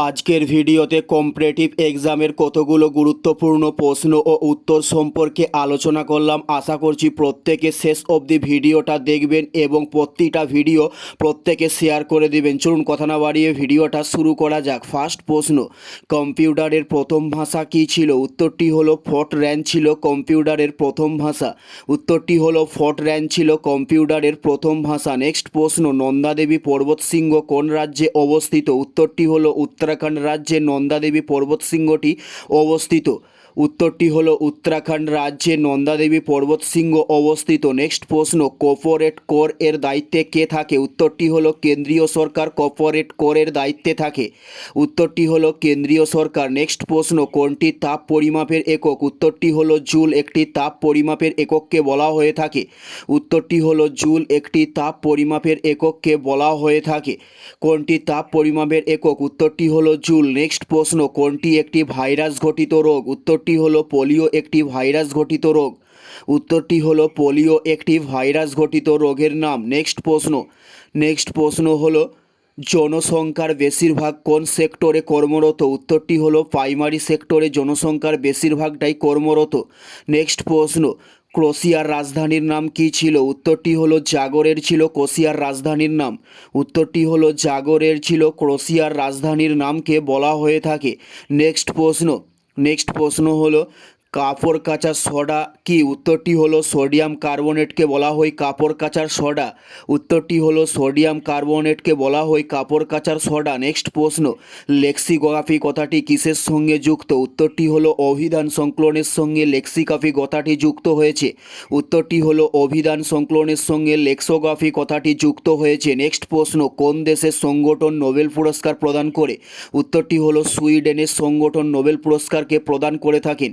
আজকের ভিডিওতে কম্পারেটিভ এক্সামের কতগুলো গুরুত্বপূর্ণ প্রশ্ন ও উত্তর সম্পর্কে আলোচনা করলাম। আশা করছি প্রত্যেকে শেষ অবধি ভিডিওটা দেখবেন এবং প্রতিটা ভিডিও প্রত্যেকে শেয়ার করে দিবেন। চলুন কথা না বাড়িয়ে ভিডিওটা শুরু করা যাক। ফার্স্ট প্রশ্ন, কম্পিউটারের প্রথম ভাষা কী ছিল? উত্তরটি হলো ফট র্যান ছিল কম্পিউটারের প্রথম ভাষা। উত্তরটি হলো ফট র্যান ছিল কম্পিউটারের প্রথম ভাষা। নেক্সট প্রশ্ন, নন্দাদেবী পর্বতশৃঙ্গ কোন রাজ্যে অবস্থিত? উত্তরটি হলো উত্তরাখণ্ড রাজ্যে নন্দাদেবী পর্বতশৃঙ্গটি অবস্থিত। উত্তরটি হলো উত্তরাখণ্ড রাজ্যে নন্দাদেবী পর্বতশৃঙ্গ অবস্থিত। নেক্সট প্রশ্ন, কর্পোরেট কর এর দায়িত্বে কে থাকে? উত্তরটি হল কেন্দ্রীয় সরকার, কর্পোরেট করের দায়িত্বে থাকে। উত্তরটি হল কেন্দ্রীয় সরকার। নেক্সট প্রশ্ন, কোনটি তাপ পরিমাপের একক? উত্তরটি হলো জুল, একটি তাপ পরিমাপের একককে বলা হয়ে থাকে। উত্তরটি হল জুল, একটি তাপ পরিমাপের একককে বলা হয়ে থাকে। কোনটি তাপ পরিমাপের একক? উত্তরটি হলো জুল নেক্সট প্রশ্ন, কোনটি একটি ভাইরাস ঘটিত রোগ? উত্তরটি হলো পোলিও একটি ভাইরাস ঘটিত রোগ। উত্তরটি হলো পোলিও একটি ভাইরাস ঘটিত রোগের নাম। নেক্সট প্রশ্ন নেক্সট প্রশ্ন হলো জনসংখ্যার বেশিরভাগ কোন সেক্টরে কর্মরত? উত্তরটি হলো প্রাইমারি সেক্টরে জনসংখ্যার বেশিরভাগটাই কর্মরত। নেক্সট প্রশ্ন ক্রোশিয়ার রাজধানীর নাম কি ছিল? উত্তরটি হলো জাগরের ছিল ক্রোশিয়ার রাজধানীর নাম। উত্তরটি হলো জাগরের ছিল ক্রোশিয়ার রাজধানীর নামকে বলা হয়ে থাকে। নেক্সট প্রশ্ন। নেক্সট প্রশ্ন হলো কাপড় কাচার সোডা কি? উত্তরটি হলো সোডিয়াম কার্বনেটকে বলা হয় কাপড় কাচার সোডা। উত্তরটি হলো সোডিয়াম কার্বনেটকে বলা হয় কাপড় কাচার সোডা। নেক্সট প্রশ্ন লেক্সিগ্রাফি কথাটি কিসের সঙ্গে যুক্ত? উত্তরটি হলো অভিধান সংকলনের সঙ্গে লেক্সিগ্রাফি কথাটি যুক্ত হয়েছে। উত্তরটি হলো অভিধান সংকলনের সঙ্গে লেক্সোগ্রাফি কথাটি যুক্ত হয়েছে। নেক্সট প্রশ্ন, কোন দেশের সংগঠন নোবেল পুরস্কার প্রদান করে? উত্তরটি হলো সুইডেনের সংগঠন নোবেল পুরস্কারকে প্রদান করে থাকেন।